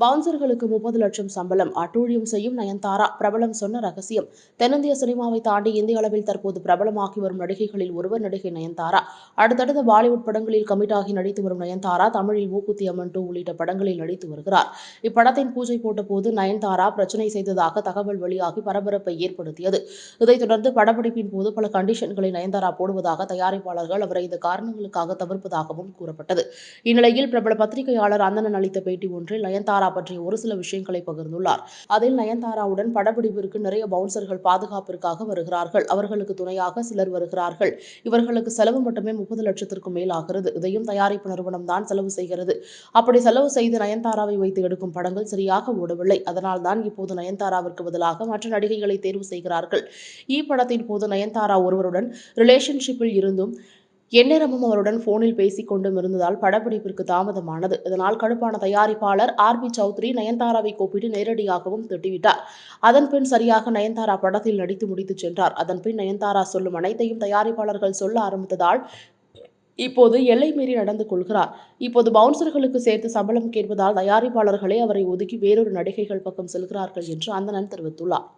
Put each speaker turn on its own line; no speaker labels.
பவுன்சர்களுக்கு முப்பது லட்சம் சம்பளம். அட்டூழியம் செய்யும் நயன்தாரா. பிரபலம் சொன்ன ரகசியம். தென்னிந்திய சினிமாவை தாண்டி இந்திய அளவில் தற்போது பிரபலமாகி வரும் நடிகைகளில் ஒருவர் நடிகை நயன்தாரா. அடுத்தடுத்த பாலிவுட் படங்களில் கமிட்டாகி நடித்து வரும் நயன்தாரா தமிழில் மூக்குத்தி அம்மன் டூ உள்ளிட்ட படங்களில் நடித்து வருகிறார். இப்படத்தின் பூஜை போட்டபோது நயன்தாரா பிரச்சனை செய்ததாக தகவல் வெளியாகி பரபரப்பை ஏற்படுத்தியது. இதைத் தொடர்ந்து படப்பிடிப்பின் போது பல கண்டிஷன்களை நயன்தாரா போடுவதாக தயாரிப்பாளர்கள் அவரை இந்த காரணங்களுக்காக தவிர்ப்பதாகவும் கூறப்பட்டது. இந்நிலையில் பிரபல பத்திரிகையாளர் அந்தணன் அளித்த பேட்டி ஒன்றில் நயன்தாரா பற்றிய ஒரு சில விஷயங்களை பகிர்ந்துள்ளார். அதில் நயன்தாராவுடன் படப்பிடிப்பிற்கு நிறைய பவுன்சர்கள் பாதுகாப்பிற்காக வருகிறார்கள். அவர்களுக்கு துணையாக சிலர் வருகிறார்கள். இவர்களுக்கு செலவு மட்டுமே முப்பது லட்சத்திற்கும் மேல் ஆகிறது இதையும் தயாரிப்பு நிறுவனம் தான் செலவு செய்கிறது. அப்படி செலவு செய்து நயன்தாராவை வைத்து எடுக்கும் படங்கள் சரியாக ஓடவில்லை. அதனால் தான் இப்போது நயன்தாராவிற்கு பதிலாக மற்ற நடிகைகளை தேர்வு செய்கிறார்கள். இப்படத்தின் படத்தின் போது நயன்தாரா ஒருவருடன் ரிலேஷன்ஷிப்பில் இருந்தும் எந்நேரமும் அவருடன் போனில் பேசிக் கொண்டும் இருந்ததால் படப்பிடிப்பிற்கு தாமதமானது. இதனால் கடுப்பான தயாரிப்பாளர் ஆர் பி சௌத்ரி நயன்தாராவை கூப்பிட்டு நேரடியாகவும் திட்டிவிட்டார். அதன் பின் சரியாக நயன்தாரா படத்தில் நடித்து முடித்து சென்றார். அதன் பின் நயன்தாரா சொல்லும் அனைத்தையும் தயாரிப்பாளர்கள் சொல்ல ஆரம்பித்ததால் இப்போது எல்லை மீறி நடந்து கொள்கிறார். இப்போது பவுன்சர்களுக்கு சேர்த்து சம்பளம் கேட்பதால் தயாரிப்பாளர்களே அவரை ஒதுக்கி வேறொரு நடிகைகள் பக்கம் செல்கிறார்கள் என்று அந்தணன் தெரிவித்துள்ளார்.